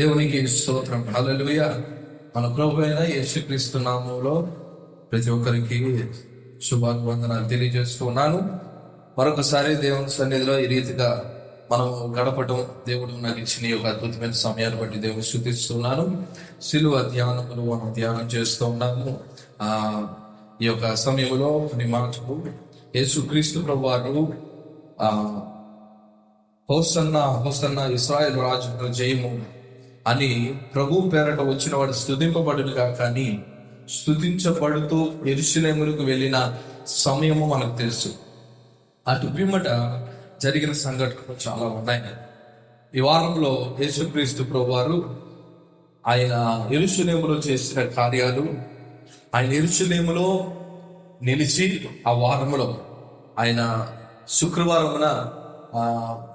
దేవునికి స్తోత్రం. హలలుయ మన ప్రభు అయిన యేసుక్రీస్తు నామంలో ప్రతి ఒక్కరికి శుభాభివందనాలు తెలియజేస్తూ ఉన్నాను. మరొకసారి దేవుని సన్నిధిలో ఈ రీతిగా మనం గడపటం దేవుడు నాకు ఇచ్చిన ఈ యొక్క అద్భుతమైన సమయాన్ని బట్టి దేవుని శుద్ధిస్తున్నాను సిలువ ధ్యానములు మనం ధ్యానం చేస్తూ ఉన్నాము. ఆ ఈ యొక్క సమయంలో కొన్ని మాటలు. యేసుక్రీస్తు ప్రభు వారు ఆ హోసన్న హోసన్న ఇస్రాయల్ రాజు జయము అని ప్రభు పేరట వచ్చిన వాడు స్థుతింపబడునుగా కానీ స్థుతించబడుతూ ఎరుసలేములకు వెళ్ళిన సమయము మనకు తెలుసు. అటు పిమ్మట జరిగిన సంఘటనలు చాలా ఉన్నాయి. ఈ వారంలో యేసుక్రీస్తు ప్రభు వారు ఆయన ఎరుసలేములో చేసిన కార్యాలు ఆయన ఎరుసలేములో నిలిచి ఆ వారంలో ఆయన శుక్రవారమున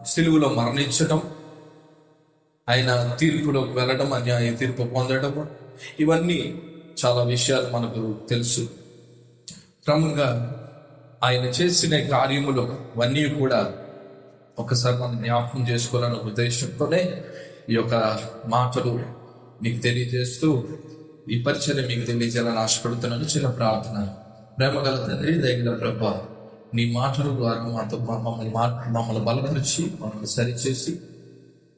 సిలువులో మరణించటం ఆయన తీర్పులోకి వెళ్ళడం అన్యాయ తీర్పు పొందడం ఇవన్నీ చాలా విషయాలు మనకు తెలుసు. క్రమంగా ఆయన చేసిన కార్యములు అవన్నీ కూడా ఒకసారి మనం జ్ఞాపకం చేసుకోవాలనే ఉద్దేశంతోనే ఈ యొక్క మాటలు మీకు తెలియజేస్తూ ఈ పరిచయం మీకు తెలియజేయాలని ఆశపడుతున్నాను. చిన్న ప్రార్థన. ప్రేమగల తండ్రి దగ్గర ప్రభా నీ మాటల ద్వారా మాతో మమ్మల్ని మా మమ్మల్ని బలపరిచి మమ్మల్ని సరిచేసి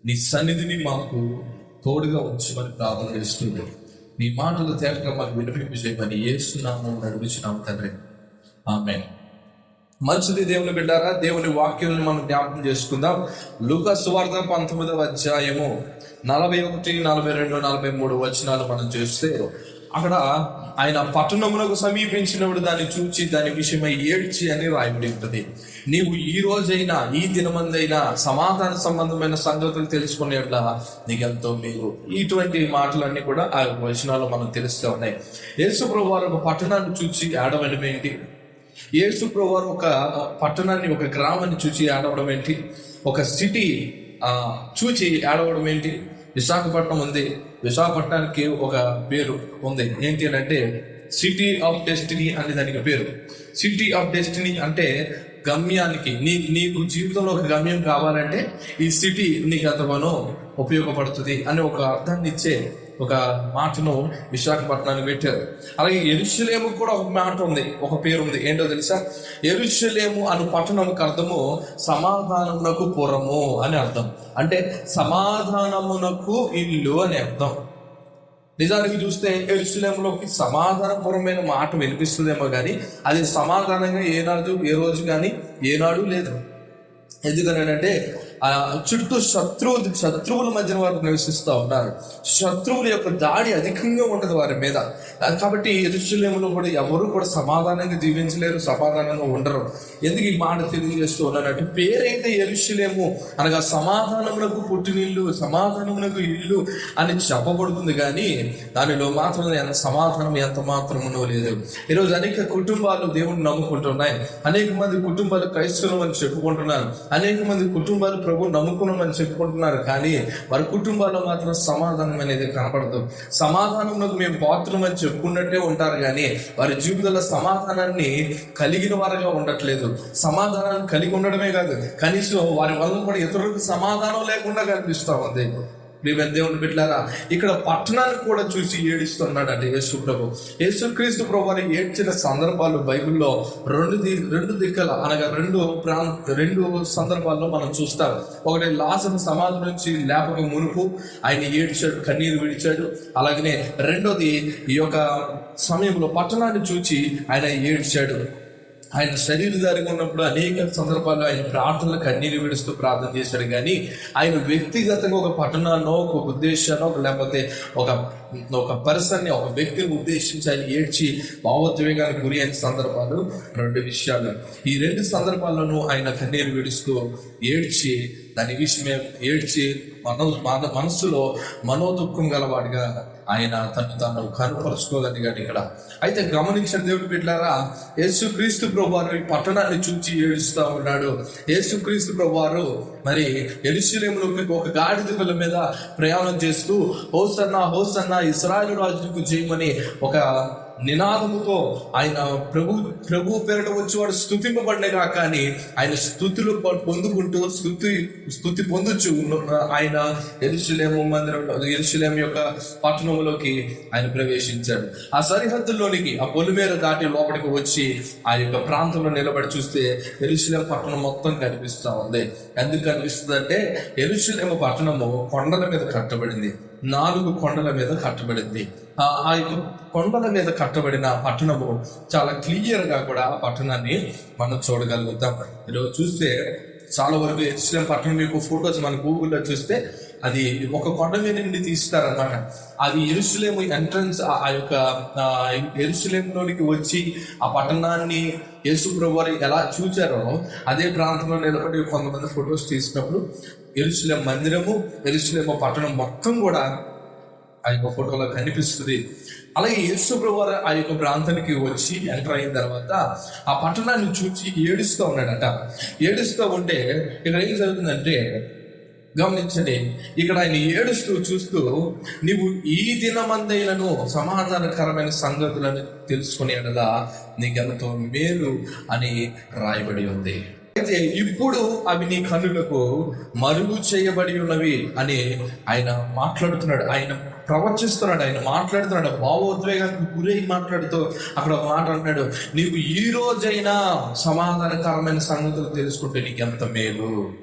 నీ సన్నిధిని మాకు తోడుగా ఉంచమని ప్రార్థన చేస్తుంది నీ మాటలు తేటగా మాకు వినిపింపు చేయమని ఏసునామం నడిపించినాము తండ్రి. ఆమె మంచిది దేవుని బిడ్డారా దేవుని వాక్యాలను మనం జ్ఞాపకం చేసుకుందాం. లుక సువార్త పంతొమ్మిదవ అధ్యాయము నలభై ఒకటి నలభై రెండు నలభై మూడు వచనాలు మనం చూస్తే అక్కడ ఆయన పట్టణమునకు సమీపించినప్పుడు దాన్ని చూచి దాని విషయమై ఏడ్చి అని రాయబడి ఉంటుంది. నీవు ఈ రోజైనా ఈ దినమందైనా సమాధాన సంబంధమైన సంగతులు తెలుసుకునేట్లా నీకెంతో మీరు ఇటువంటి మాటలన్నీ కూడా ఆ వచనాలు మనం తెలుస్తూ ఉన్నాయి. యేసుప్రభు వారు ఒక పట్టణాన్ని చూచి ఆడవడం ఏంటి? యేసుప్రభు వారు ఒక పట్టణాన్ని ఒక గ్రామాన్ని చూచి ఆడవడం ఏంటి? ఒక సిటీ చూచి ఆడవడం ఏంటి? విశాఖపట్నం ఉంది. విశాఖపట్నానికి ఒక పేరు ఉంది. ఏంటి అని అంటే సిటీ ఆఫ్ డెస్టినీ అనే దానికి పేరు. సిటీ ఆఫ్ డెస్టినీ అంటే గమ్యానికి నీ నీకు జీవితంలో ఒక గమ్యం కావాలంటే ఈ సిటీ నీకు ఎంతగానో ఉపయోగపడుతుంది అని ఒక అర్థాన్ని ఇచ్చే ఒక మాటను విశాఖపట్నానికి పెట్టారు. అలాగే ఎరుషులేము కూడా ఒక మాట ఉంది ఒక పేరు ఉంది. ఏంటో తెలుసా? ఎరుషులేము అను పట్టణముకు అర్థము సమాధానమునకు పురము అని అర్థం. అంటే సమాధానమునకు ఇల్లు అని అర్థం. నిజానికి చూస్తే ఎరుసలేంలోకి సమాధానపరమైన మాట వినిపిస్తుందేమో కానీ అది సమాధానంగా ఏనాడు ఏ రోజు కానీ ఏనాడు లేదు. ఎందుకనంటే ఆ చుట్టూ శత్రువు శత్రువుల మధ్యన వారు నివసిస్తూ ఉన్నారు. శత్రువుల యొక్క దాడి అధికంగా ఉండదు వారి మీద. కాబట్టి ఎరుశలేములో కూడా ఎవరు కూడా సమాధానంగా జీవించలేరు సమాధానంగా ఉండరు. ఎందుకు ఈ మాట తెలియజేస్తూ ఉన్నానంటే పేరైతే ఎరుశలేము అనగా సమాధానమునకు పుట్టినిల్లు సమాధానమునకు ఇల్లు అని చెప్పబడుతుంది కానీ దానిలో మాత్రం ఎంత సమాధానం ఎంత మాత్రమునో లేదు. ఈరోజు అనేక కుటుంబాలు దేవుడిని నమ్ముకుంటున్నాయి. అనేక మంది కుటుంబాలు క్రైస్తవులు అని చెప్పుకుంటున్నారు. అనేక మంది కుటుంబాలు ప్రభు నమ్ముకున్నామని చెప్పుకుంటున్నారు కానీ వారి కుటుంబాల్లో మాత్రం సమాధానం అనేది కనపడదు. సమాధానంలో మేము పాత్రం అని చెప్పుకున్నట్టే ఉంటారు కానీ వారి జీవితంలో సమాధానాన్ని కలిగిన వారుగా ఉండట్లేదు. సమాధానాన్ని కలిగి ఉండడమే కాదు కనీసం వారి వల్ల కూడా ఇతరులకు సమాధానం లేకుండా కనిపిస్తా ఉంది. ప్రియమైన దేవుని బిడ్డారా ఇక్కడ పట్టణాన్ని కూడా చూసి ఏడుస్తున్నాడు అంటే యేసు ప్రభు. యేసుక్రీస్తు ప్రభు అని ఏడ్చిన సందర్భాలు బైబిల్లో రెండు ది రెండు దిక్కల అనగా రెండు ప్రాంత రెండు సందర్భాల్లో మనం చూస్తాం. ఒకటి లాసన సమాధి నుంచి లేపక మునుపు ఆయన ఏడ్చాడు కన్నీరు విడిచాడు. అలాగనే రెండోది ఈ యొక్క సమయంలో పట్టణాన్ని చూచి ఆయన ఏడ్చాడు. ఆయన శరీరధారిగా ఉన్నప్పుడు అనేక సందర్భాల్లో ఆయన ప్రార్థనలు కన్నీరు విడుస్తూ ప్రార్థన చేశాడు. కానీ ఆయన వ్యక్తిగతంగా ఒక పట్టణాన్నో ఒక ఉద్దేశాన్నో ఒక లేకపోతే ఒక ఒక పర్సన్ని ఒక వ్యక్తిని ఉద్దేశించి ఆయన ఏడ్చి భావోద్వేగానికి గురి అయిన సందర్భాలు రెండు విషయాలు. ఈ రెండు సందర్భాల్లోనూ ఆయన కన్నీరు విడుస్తూ ఏడ్చి దాని విషయమే ఏడ్చి మన మన మనస్సులో మనోదుఖం గలవాడిగా ఆయన తను తను కనుపరుచుకోగలిగాడు ఇక్కడ. అయితే గమనించిన దేవుడు బిడ్డారా యేసుక్రీస్తు ప్రభువారు ఈ పట్టణాన్ని చూచి ఏడుస్తూ ఉన్నాడు. యేసుక్రీస్తు ప్రభువారు మరి మరి మీకు ఒక గాడిద పిల్ల మీద ప్రయాణం చేస్తూ హోసన్న హోసన్న ఇస్రాయల్ రాజుకు చేయమని ఒక నినాదముతో ఆయన ప్రభు ప్రభు పేరిట వచ్చేవాడు స్థుతింపబడిన కాక కానీ ఆయన స్థుతులు పొందుకుంటూ స్థుతి స్థుతి పొందుచు ఆయన ఎరుసలేము మందిరంలో ఎరుసలేం యొక్క పట్టణంలోకి ఆయన ప్రవేశించాడు. ఆ సరిహద్దుల్లోనికి ఆ పొలిమేర దాటి లోపలికి వచ్చి ఆ యొక్క ప్రాంతంలో నిలబడి చూస్తే ఎరుసలేం పట్టణం మొత్తం కనిపిస్తూ ఉంది. ఎందుకు కనిపిస్తుంది అంటే ఎరుసలేము పట్టణము కొండల మీద కట్టబడింది. నాలుగు కొండల మీద కట్టబడింది. ఆ యొక్క కొండల మీద కట్టబడిన పట్టణము చాలా క్లియర్గా కూడా ఆ పట్టణాన్ని మనం చూడగలుగుతాం. ఈరోజు చూస్తే చాలా వరకు ఎస్ఎం పట్టణం యొక్క ఫొటోస్ మన గూగుల్లో చూస్తే అది ఒక కొండ మీద నుండి తీస్తారనమాట అది ఎరుసలేము ఎంట్రన్స్ ఆ యొక్క ఎరుసలేంలోనికి వచ్చి ఆ పట్టణాన్ని యేసుప్రభు ఎలా చూచారో అదే ప్రాంతంలో నిలబడి కొంతమంది ఫొటోస్ తీసినప్పుడు ఎరుసలేం మందిరము ఎరుసలేమ పట్టణం మొత్తం కూడా ఆ యొక్క ఫోటోలో కనిపిస్తుంది. అలాగే యేసుప్రభు వారు ఆ యొక్క ప్రాంతానికి వచ్చి ఎంటర్ అయిన తర్వాత ఆ పట్టణాన్ని చూసి ఏడుస్తూ ఉన్నాడట. ఏడుస్తూ ఉంటే ఇక్కడ ఏం జరుగుతుందంటే గమనించండి ఇక్కడ ఆయన ఏడుస్తూ చూస్తూ నీవు ఈ దినమందైనను సమాధానకరమైన సంగతులను తెలుసుకునే ఎడలా నీకెంతో మేలు అని రాయబడి ఉంది. అయితే ఇప్పుడు అవి నీ కన్నులకు మరుగు చేయబడి ఉన్నవి అని ఆయన మాట్లాడుతున్నాడు. ఆయన ప్రవచిస్తున్నాడు. ఆయన మాట్లాడుతున్నాడు. భావోద్వేగానికి గురై మాట్లాడుతూ అక్కడ ఒక మాట అంటున్నాడు. నీవు ఈ రోజైనా సమాధానకరమైన సంగతులు తెలుసుకుంటే నీకు ఎంత మేలు?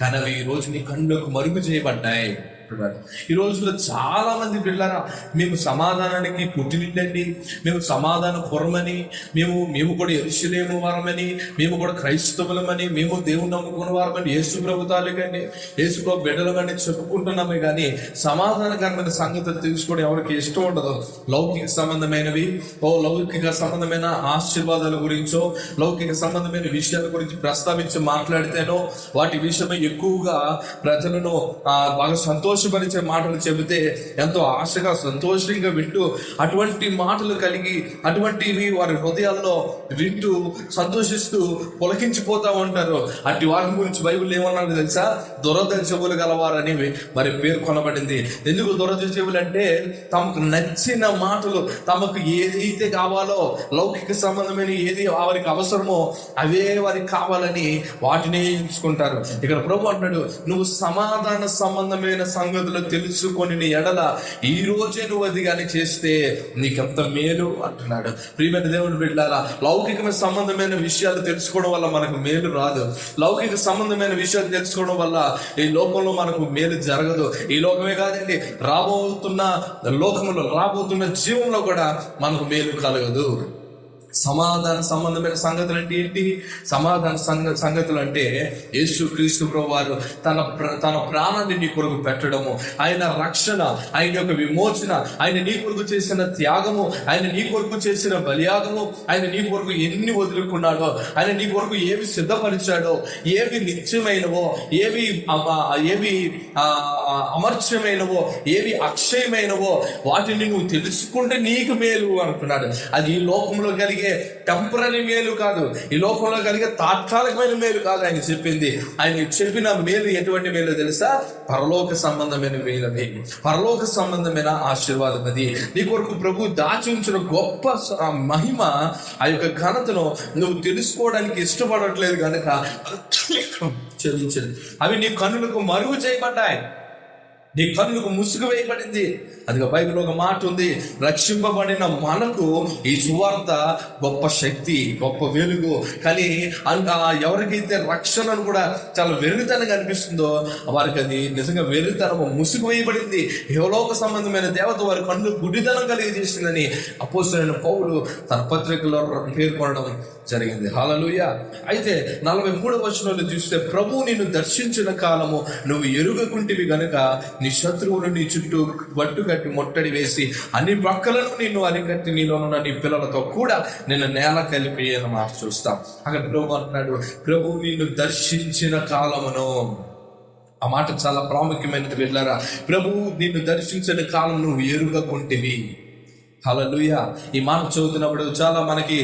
కానీ అవి ఈ రోజు నీ కన్నులకు మరుగు చేయబడ్డాయి. అంటున్నాడు. ఈ రోజుల్లో చాలా మంది పిల్లరా మేము సమాధానానికి పుట్టినిండండి మేము సమాధాన పురమని మేము మేము కూడా ఎరుసలేము వారమని మేము కూడా క్రైస్తవులమని మేము దేవుని నమ్ముకున్న వారమని యేసు ప్రభుతాలుగాని యేసు ప్రభు బిడ్డలమని చెప్పుకుంటున్నామే కానీ సమాధానకరమైన సంగతులు తెలుసుకోవడం ఎవరికి ఇష్టం ఉండదు లౌకిక సంబంధమైనవి ఓ లౌకిక సంబంధమైన ఆశీర్వాదాల గురించో లౌకిక సంబంధమైన విషయాల గురించి ప్రస్తావించి మాట్లాడితేనో వాటి విషయమై ఎక్కువగా ప్రజలను బాగా సంతోష సంతోషపరిచే మాటలు చెబితే ఎంతో ఆశగా సంతోషంగా వింటూ అటువంటి మాటలు కలిగి అటువంటివి వారి హృదయాల్లో వింటూ సంతోషిస్తూ పొలకించిపోతా ఉంటారు అటు వారి గురించి బైబిల్ ఏమన్నాడు తెలుసా? దురద చెవులు గలవారని మరి పేర్కొనబడింది. ఎందుకు దురద చెవులు అంటే తమకు నచ్చిన మాటలు తమకు ఏదైతే కావాలో లౌకిక సంబంధమైన ఏది వారికి అవసరమో అవే వారికి కావాలని వాటినే ఎంచుకుంటారు. ఇక్కడ ప్రభు అంటున్నాడు నువ్వు సమాధాన సంబంధమైన సంగతులు తెలుసుకొని నీ ఎడల ఈ రోజే నువ్వు అది కానీ చేస్తే నీకెంత మేలు అంటున్నాడు. ప్రియమైన దేవుని బిడ్డారా లౌకికమైన సంబంధమైన విషయాలు తెలుసుకోవడం వల్ల మనకు మేలు రాదు. లౌకిక సంబంధమైన విషయాలు తెలుసుకోవడం వల్ల ఈ లోకంలో మనకు మేలు జరగదు. ఈ లోకమే కాదండి రాబోతున్న లోకంలో రాబోతున్న జీవంలో కూడా మనకు మేలు కలగదు. సమాధాన సంబంధమైన సంగతులు అంటే ఏంటి? సమాధాన సంగ సంగతులు అంటే యేసు క్రీస్తు వారు తన తన ప్రాణాన్ని నీ కొరకు పెట్టడము. ఆయన రక్షణ ఆయన యొక్క విమోచన ఆయన నీ కొరకు చేసిన త్యాగము ఆయన నీ కొరకు చేసిన బలియాగము ఆయన నీ కొరకు ఎన్ని వదులుకున్నాడో ఆయన నీ కొరకు ఏవి సిద్ధపరిచాడో ఏవి నిత్యమైనవో ఏవి ఏవి అమర్చమైనవో ఏవి అక్షయమైనవో వాటిని నువ్వు తెలుసుకుంటే నీకు మేలు అంటున్నాడు. అది ఈ లోకంలో కలిగే టెంపరీ మేలు కాదు. ఈ లోకంలో కలిగే తాత్కాలికమైన మేలు కాదు ఆయన చెప్పింది. ఆయన చెప్పిన మేలు ఎటువంటి మేలు తెలుసా? పరలోక సంబంధమైన మేలు పరలోక సంబంధమైన ఆశీర్వాదం అది. నీ కొరకు ప్రభు దాచి ఉంచిన గొప్ప ఆ మహిమ ఆ యొక్క ఘనతను నువ్వు తెలుసుకోవడానికి ఇష్టపడట్లేదు కనుక చెల్లించండి. అవి నీ కన్నులకు మరుగు చేయబడ్డాయి. నీ కన్నులకు ముసుగు వేయబడింది. అది బైబిల్ ఒక మాట ఉంది. రక్షింపబడిన మనకు ఈ సువార్త గొప్ప శక్తి గొప్ప వెలుగు. కానీ ఎవరికైతే రక్షణను కూడా చాలా వెలుగుతనంగా అనిపిస్తుందో వారికి అది నిజంగా వెలుగుతనం ముసుగు వేయబడింది. యువలోక సంబంధమైన దేవత వారి కన్ను గుడితనం కలిగి చేసిందని అపోసరైన పౌలు తన పత్రికలో పేర్కొనడం జరిగింది. హాలలుయ. అయితే నలభై మూడవ వచనంలో చూస్తే ప్రభు నిన్ను దర్శించిన కాలము నువ్వు ఎరుగకుంటివి గనుక నీ శత్రువులు నీ చుట్టూ బట్టు కట్టి ముట్టడి వేసి అన్ని పక్కలను నిన్ను అరికట్టి నీలో ఉన్న నీ పిల్లలతో కూడా నిన్ను నేల కలిపి మాట చూస్తాం. అక్కడ ప్రభు అంటున్నాడు ప్రభు నిన్ను దర్శించిన కాలమును. ఆ మాట చాలా ప్రాముఖ్యమైనది వెళ్ళారా ప్రభు నిన్ను దర్శించిన కాలం నువ్వు ఎరుగకుంటేవి. అలా లూయ ఈ మాట చదువుతున్నప్పుడు చాలా మనకి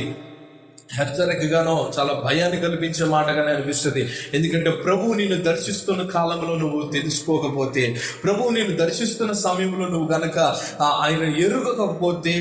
హెచ్చరికగానో చాలా భయాన్ని కల్పించే మాటగానే అనిపిస్తుంది. ఎందుకంటే ప్రభు నిన్ను దర్శిస్తున్న కాలంలో నువ్వు తెలుసుకోకపోతే ప్రభు నిన్ను దర్శిస్తున్న సమయంలో నువ్వు గనక ఆయన ఎరుగకపోతే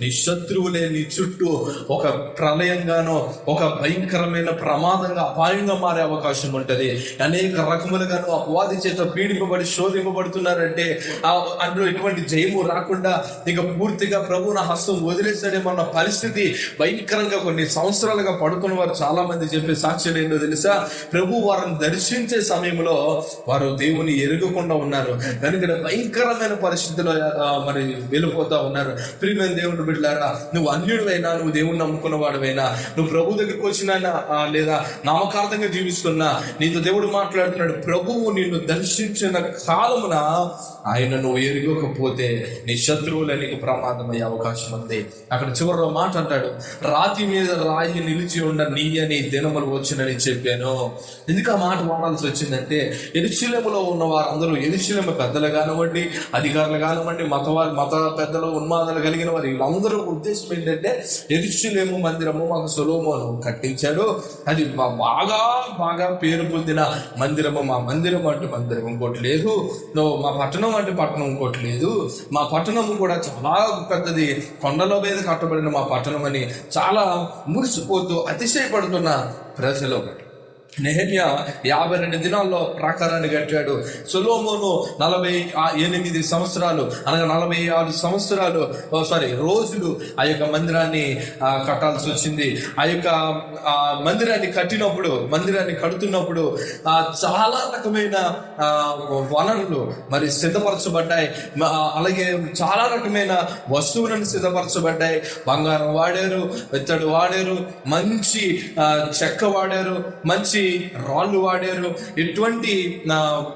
నీ శత్రువులే నీ చుట్టూ ఒక ప్రళయంగానో ఒక భయంకరమైన ప్రమాదంగా అపాయంగా మారే అవకాశం ఉంటుంది. అనేక రకములుగాను అపవాది చేత పీడింపబడి శోధింపబడుతున్నారంటే ఆ అందులో ఎటువంటి జయము రాకుండా ఇక పూర్తిగా ప్రభు నా హస్తం వదిలేసాడేమన్న పరిస్థితి భయంకరంగా కొన్ని సంవత్సరాలుగా పడుకున్న వారు చాలా మంది చెప్పే సాక్ష్యం ఏంటో తెలుసా? ప్రభు వారిని దర్శించే సమయంలో వారు దేవుని ఎరగకుండా ఉన్నారు. కనుక భయంకరమైన పరిస్థితిలో మరి వెళ్ళిపోతా ఉన్నారు. ప్రియమైన దేవుని బిడ్డారా నువ్వు అన్యుడివైనా నువ్వు దేవుని నమ్ముకున్న వాడివైనా నువ్వు ప్రభు దగ్గరికి వచ్చినైనా లేదా నామకార్థంగా జీవిస్తున్నా నీతో దేవుడు మాట్లాడుతున్నాడు ప్రభువు నిన్ను దర్శించిన కాలమున ఆయన నువ్వు ఎరగకపోతే నీ శత్రువులే నీకు ప్రమాదమయ్యే అవకాశం ఉంది. అక్కడ చివరిలో మాట అంటాడు రాతి మీద రాయి నిలిచి ఉండ నీ అని దినములు వచ్చినని చెప్పాను. ఎందుకు ఆ మాట వాడాల్సి వచ్చిందంటే ఎరుశీలములో ఉన్న వారందరూ ఎరుశీలము పెద్దలు కానివ్వండి అధికారులు కానివ్వండి మతవారి మత పెద్దలు ఉన్మాదాలు కలిగిన వారు వీళ్ళందరూ ఉద్దేశం ఏంటంటే ఎరుశీలేము మందిరము మాకు సులభము కట్టించాడు. అది బాగా బాగా పేరు పొందిన మందిరము మా మందిరం అంటే మందిరం ఇంకోటి లేదు. మా పట్టణం అంటే పట్టణం ఇంకోటి లేదు. మా పట్టణం కూడా చాలా పెద్దది. కొండల మీద కట్టబడిన మా పట్టణం అని చాలా మురిసిపోతూ అతిశయపడుతున్న ప్రజలు ఒకటి. నెహమ్య యాభై రెండు దినాల్లో ప్రాకారాన్ని కట్టాడు సొలోమోను నలభై ఎనిమిది సంవత్సరాలు అనగా నలభై ఆరు సంవత్సరాలు సారీ రోజులు ఆ యొక్క మందిరాన్ని కట్టాల్సి వచ్చింది. ఆ యొక్క మందిరాన్ని కట్టినప్పుడు మందిరాన్ని కడుతున్నప్పుడు చాలా రకమైన వనరులు మరి సిద్ధపరచబడ్డాయి. అలాగే చాలా రకమైన వస్తువులను సిద్ధపరచబడ్డాయి. బంగారం వాడారు వెత్తడు వాడారు మంచి చెక్క వాడారు మంచి రాళ్ళు వాడారు. ఎటువంటి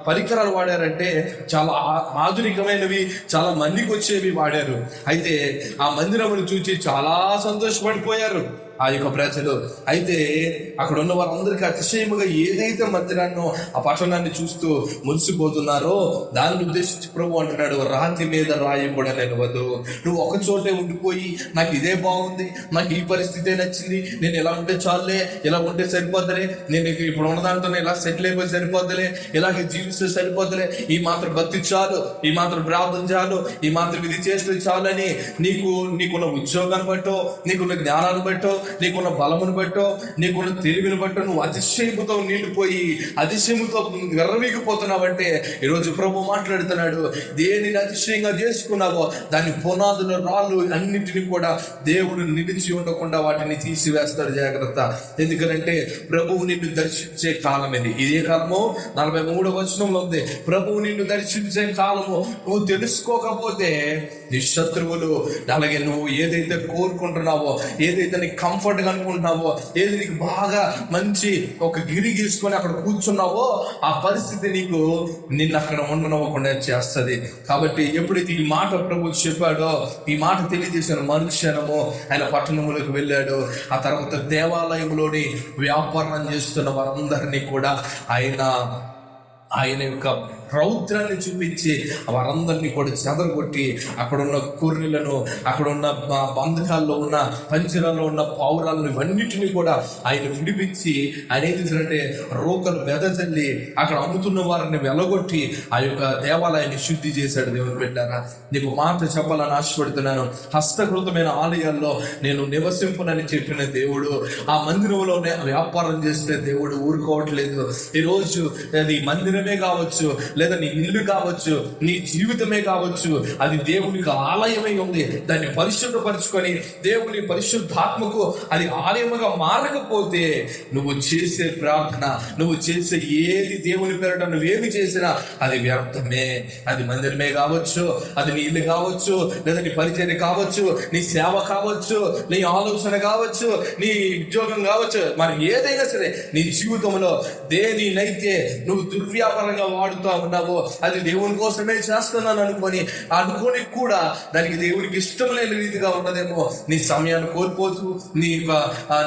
పరికరాలు వాడారంటే చాలా ఆ- ఆధునికమైనవి చాలా మందికి వచ్చేవి వాడారు. అయితే ఆ మందిరమును చూసి చాలా సంతోషపడిపోయారు. ఆ యొక్క ప్రజలు. అయితే అక్కడ ఉన్న వారందరికీ అతిశయముగా ఏదైతే మందిరాన్నో ఆ పట్టణాన్ని చూస్తూ మురిసిపోతున్నారో దానిని ఉద్దేశించి ప్రభు అంటున్నాడు రాతి మీద రాయి కూడా నిలవదు నువ్వు ఒక చోటే ఉండిపోయి నాకు ఇదే బాగుంది నాకు ఈ పరిస్థితే నచ్చింది నేను ఇలా ఉంటే చాలులే ఇలా ఉంటే సరిపోద్దలే నేను ఇప్పుడు ఉన్న దాంతో ఇలా సెటిల్ అయిపోయి సరిపోద్దలే ఇలాగే జీవిస్తే సరిపోద్దలే ఈ మాత్రం భక్తి చాలు ఈ మాత్రం ప్రార్థన చాలు ఈ మాత్రం ఇది చేస్తే చాలని నీకు నీకున్న ఉద్యోగాన్ని బట్టో నీకున్న జ్ఞానాన్ని బట్టో నీకున్న బలమును బట్టో నీకున్న తెలివిని బట్టో నువ్వు అతిశయముతో నిండిపోయి అతిశయముతో గర్వీగిపోతున్నావంటే ఈరోజు ప్రభు మాట్లాడుతున్నాడు దేనిని అతిశయంగా చేసుకున్నావో దాని పునాదుల రాళ్ళు అన్నిటిని కూడా దేవుడు నిలిచి ఉండకుండా వాటిని తీసివేస్తాడు జాగ్రత్త. ఎందుకంటే ప్రభువు నిన్ను దర్శించే కాలం ఇది. ఇదే కాలము నలభై మూడవ వచనంలో ఉంది. ప్రభువు నిన్ను దర్శించే కాలము. నువ్వు తెలుసుకోకపోతే నీ శత్రువులు అలాగే నువ్వు ఏదైతే కోరుకుంటున్నావో ఏదైతే నీకు కంఫర్ట్గా అనుకుంటున్నావో ఏది నీకు బాగా మంచి ఒక గిరి గీసుకొని అక్కడ కూర్చున్నావో ఆ పరిస్థితి నీకు నిన్ను అక్కడ ఉండనివ్వకుండా చేస్తుంది. కాబట్టి ఎప్పుడైతే ఈ మాట ప్రభు చెప్పాడో ఈ మాట తెలియజేసిన మనుష్యనము ఆయన పట్టణములకు వెళ్ళాడు. ఆ తర్వాత దేవాలయంలోని వ్యాపారం చేస్తున్న వారందరినీ కూడా ఆయన ఆయన యొక్క రౌద్రాన్ని చూపించి వారందరినీ కూడా చెదరగొట్టి అక్కడ ఉన్న కుర్రెలను అక్కడ ఉన్న బంధకాల్లో ఉన్న పంజరాల్లో ఉన్న పావురాలను ఇవన్నిటిని కూడా ఆయన విడిపించి ఆయన ఏం చేశారంటే రోకలు వెదజల్లి అక్కడ అమ్ముతున్న వారిని వెలగొట్టి ఆ యొక్క దేవాలయాన్ని శుద్ధి చేశాడు దేవుని పెట్టారా నీకు మాట చెప్పాలని ఆశపడుతున్నాను. హస్తకృతమైన ఆలయాల్లో నేను నివసింపునని చెప్పిన దేవుడు ఆ మందిరంలోనే వ్యాపారం చేస్తే దేవుడు ఊరుకోవట్లేదు. ఈ రోజు అది మందిరమే కావచ్చు లేదా నీ ఇల్లు కావచ్చు నీ జీవితమే కావచ్చు అది దేవునికి ఆలయమై ఉంది. దాన్ని పరిశుద్ధపరచుకొని దేవుని పరిశుద్ధాత్మకు అది ఆలయముగా మారకపోతే నువ్వు చేసే ప్రార్థన నువ్వు చేసే ఏది దేవుని పేరట నువ్వేమి చేసినా అది వ్యర్థమే. అది మందిరమే కావచ్చు అది నీ ఇల్లు కావచ్చు లేదా నీ పరిచయం కావచ్చు నీ సేవ కావచ్చు నీ ఆలోచన కావచ్చు నీ ఉద్యోగం కావచ్చు మనం ఏదైనా సరే నీ జీవితంలో దేనినైతే నువ్వు దుర్వ్యాపారంగా వాడుతావు ఉన్నావో అది దేవుని కోసమే చేస్తున్నాను అనుకొని అనుకోని కూడా దానికి దేవునికి ఇష్టం లేని రీతిగా ఉన్నదేమో నీ సమయాన్ని కోల్పోతూ నీ యొక్క,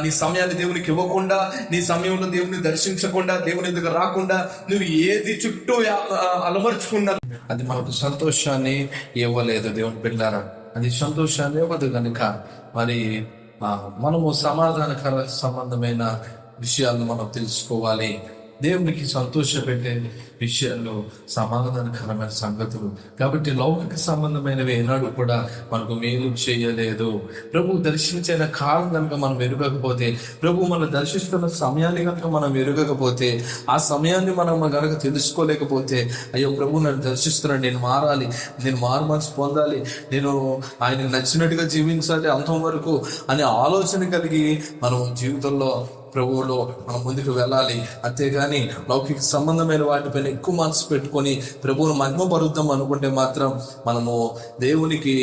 నీ సమయాన్ని దేవునికి ఇవ్వకుండా నీ సమయంలో దేవుని దర్శించకుండా దేవుని దగ్గర రాకుండా నువ్వు ఏది చుట్టూ ఆ, అలమర్చుకున్నా అది మనకు సంతోషాన్ని ఇవ్వలేదు దేవుని బిడ్డారా. అది సంతోషాన్ని ఇవ్వదు కనుక మరి మనము సమాధానకర సంబంధమైన విషయాలను మనం తెలుసుకోవాలి. దేవునికి సంతోషపెట్టే విషయాల్లో సమాధానకరమైన సంగతులు. కాబట్టి లౌకిక సంబంధమైనవి ఏనాడు కూడా మనకు మేలు చేయలేదు. ప్రభు దర్శించిన కాలం కనుక మనం ఎరగకపోతే ప్రభు మనం దర్శిస్తున్న సమయాన్ని కనుక మనం ఎరగకపోతే ఆ సమయాన్ని మనం కనుక తెలుసుకోలేకపోతే అయ్యో ప్రభు నన్ను దర్శిస్తున్నాడు నేను మారాలి నేను మారు మనసు పొందాలి నేను ఆయన నచ్చినట్టుగా జీవించాలి అంతవరకు అనే ఆలోచన కలిగి మనం జీవితంలో ప్రభువులో మనం ముందుకు వెళ్ళాలి. అంతేగాని లౌకిక సంబంధమైన వాటిపైన ఎక్కువ మనసు పెట్టుకొని ప్రభువును మహిమపరుద్దాం అనుకుంటే మాత్రం మనము దేవునికి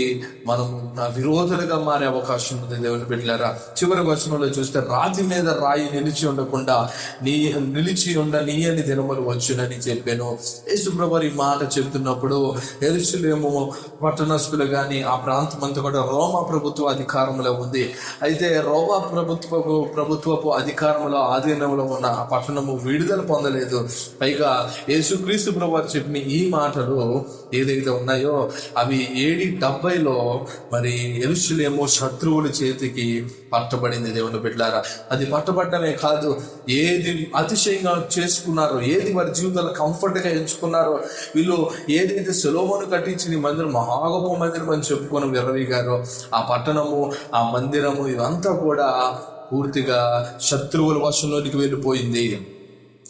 మనం విరోధులుగా మారే అవకాశం ఉంది దేవుని పెట్టారా చివరి వచనంలో చూస్తే రాతి మీద రాయి నిలిచి ఉండకుండా నీ నిలిచి ఉండ నీ అని దినములు వచ్చునని చెప్పాను. యేసుప్రభు ఈ మాట చెప్తున్నప్పుడు ఎరుసలేము పట్టణస్తులు కానీ ఆ ప్రాంతం అంతా కూడా రోమా ప్రభుత్వ అధికారంలో ఉంది. అయితే రోమా ప్రభుత్వపు ప్రభుత్వపు అధికారంలో ఆధీనంలో ఉన్న ఆ పట్టణము విడుదల పొందలేదు. పైగా యేసుక్రీస్తు ప్రభు చెప్పిన ఈ మాటలు ఏదైతే ఉన్నాయో అవి ఏడి డెబ్బైలో మరి ఎరుసలేమో శత్రువుల చేతికి పట్టబడింది దేవుని బిడ్డారా. అది పట్టబడ్డమే కాదు ఏది అతిశయంగా చేసుకున్నారో ఏది వారి జీవితాలు కంఫర్ట్గా ఎంచుకున్నారో వీళ్ళు ఏదైతే సులోమను కట్టించిన ఈ మందిరం మహాగొప్ప మందిరం అని చెప్పుకొని గారు ఆ పట్టణము ఆ మందిరము ఇదంతా కూడా పూర్తిగా శత్రువుల వశంలోనికి వెళ్ళిపోయింది.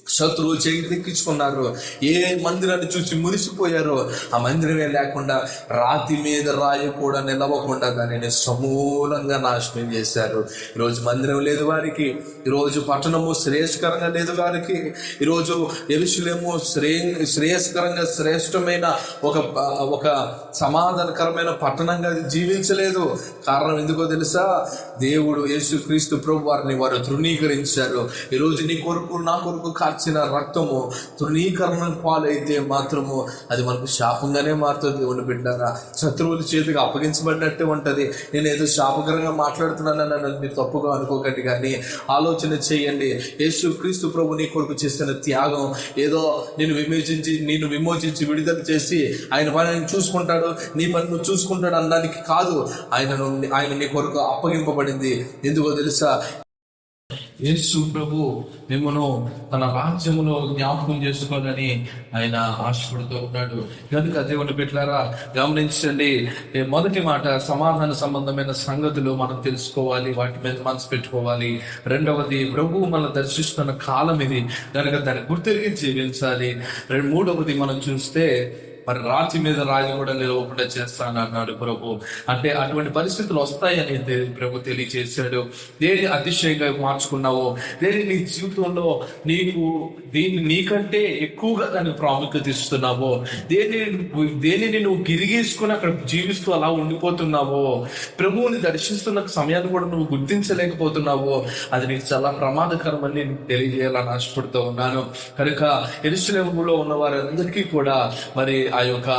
శత్రువు చేతికెక్కించుకున్నారు ఏ మందిరాన్ని చూసి మురిసిపోయారో ఆ మందిరమే లేకుండా రాతి మీద రాయి కూడా నిలవకుండా దానిని సమూలంగా నాశనం చేశారు. ఈరోజు మందిరం లేదు వారికి. ఈరోజు పట్టణము శ్రేయస్కరంగా లేదు వారికి. ఈరోజు ఎరుషులేమో శ్రేయ శ్రేయస్కరంగా శ్రేష్టమైన ఒక ఒక సమాధానకరమైన పట్టణంగా జీవించలేదు. కారణం ఎందుకో తెలుసా? దేవుడు యేసుక్రీస్తు ప్రభు వారిని వారు తృణీకరించారు. ఈరోజు నీ కొరకు నా కొరకు కార్చిన రక్తము తృణీకరణ పాలైతే మాత్రము అది మనకు శాపంగానే మారుతుంది. దేవుని బిడ్డారా శత్రువుల చేతికి అప్పగించబడినట్టే ఉంటుంది. నేను ఏదో శాపకరంగా మాట్లాడుతున్నానని నన్ను మీరు తప్పుగా అనుకోకండి కానీ ఆలోచన చేయండి. యేసు క్రీస్తు ప్రభు నీ కొరకు చేసిన త్యాగం ఏదో నేను విమోచించి నేను విమోచించి విడుదల చేసి ఆయన పని ఆయన చూసుకుంటాడు నీ పని నువ్వు చూసుకుంటాడు అనడానికి కాదు. ఆయనను ఆయన నీ కొరకు అప్పగింపబడింది. ఎందుకో తెలుసా? యేసు ప్రభు మిమ్మను తన రాజ్యములో జ్ఞాపకం చేసుకోవాలని ఆయన ఆశపడుతూ ఉన్నాడు. కనుక దేవుని పెట్టారా గమనించండి. మొదటి మాట సమాధాన సంబంధమైన సంగతులు మనం తెలుసుకోవాలి వాటి మీద మనసు పెట్టుకోవాలి. రెండవది ప్రభు మనం దర్శిస్తున్న కాలం ఇది. కనుక దాన్ని గుర్తిరిగి జీవించాలి రెండు మూడవది మనం చూస్తే మరి రాతి మీద రాజు కూడా నిలవకుండా చేస్తాను అన్నాడు ప్రభు. అంటే అటువంటి పరిస్థితులు వస్తాయని ప్రభు తెలియజేశాడు దేని అతిశయంగా మార్చుకున్నావో? దేని నీ జీవితంలో నీకు దీన్ని నీకంటే ఎక్కువగా దానికి ప్రాముఖ్యత ఇస్తున్నావో? దేని దేనిని నువ్వు గిరిగేసుకుని అక్కడ జీవిస్తూ అలా ఉండిపోతున్నావో? ప్రభువుని దర్శిస్తున్న సమయాన్ని కూడా నువ్వు గుర్తించలేకపోతున్నావో? అది నీకు చాలా ప్రమాదకరమని నేను తెలియజేయాలని ఆశపడుతూ ఉన్నాను. కనుక ఎరుసలేములో ఉన్న వారందరికీ కూడా మరి ఆ యొక్క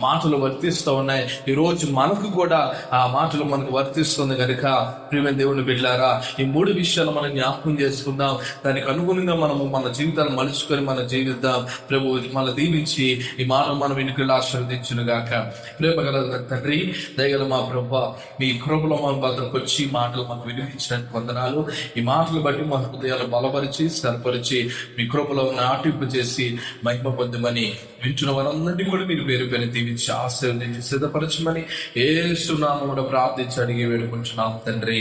మాటలు వర్తిస్తూ ఉన్నాయి. ఈరోజు మనకు కూడా ఆ మాటలు మనకు వర్తిస్తుంది కనుక ప్రియమైన దేవుని బిడ్డారా ఈ మూడు విషయాలు మనం జ్ఞాపకం చేసుకుందాం. దానికి అనుగుణంగా మనము మన జీవితాన్ని మలుచుకొని మనం జీవిద్దాం ప్రభు మన దీవించి ఈ మాట మనం వెనుకలు ఆశీర్వదించును గాక ప్రేమ గల తండ్రి దయగల మా ప్రభు మీ కృపలో మన భద్రకు వచ్చి మాటలు మనకు వినిపించడానికి వందనాలు. ఈ మాటలు బట్టి మన హృదయాలు బలపరిచి సరిపరిచి మీ కృపలో నాటింపు చేసి మహిమ పొందమని వింటున్న వారందరినీ కూడా మీరు పేరు పేరు దీవించి ఆశీర్వదించి సిద్ధపరచమని ఏ సునామమును ప్రార్థించి అడిగి వేడుకుంటున్నాం తండ్రి.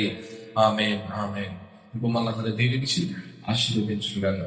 ఆమె ఆమె ఇప్పుడు మనందరూ దీవించి ఆశీర్వదించుగాను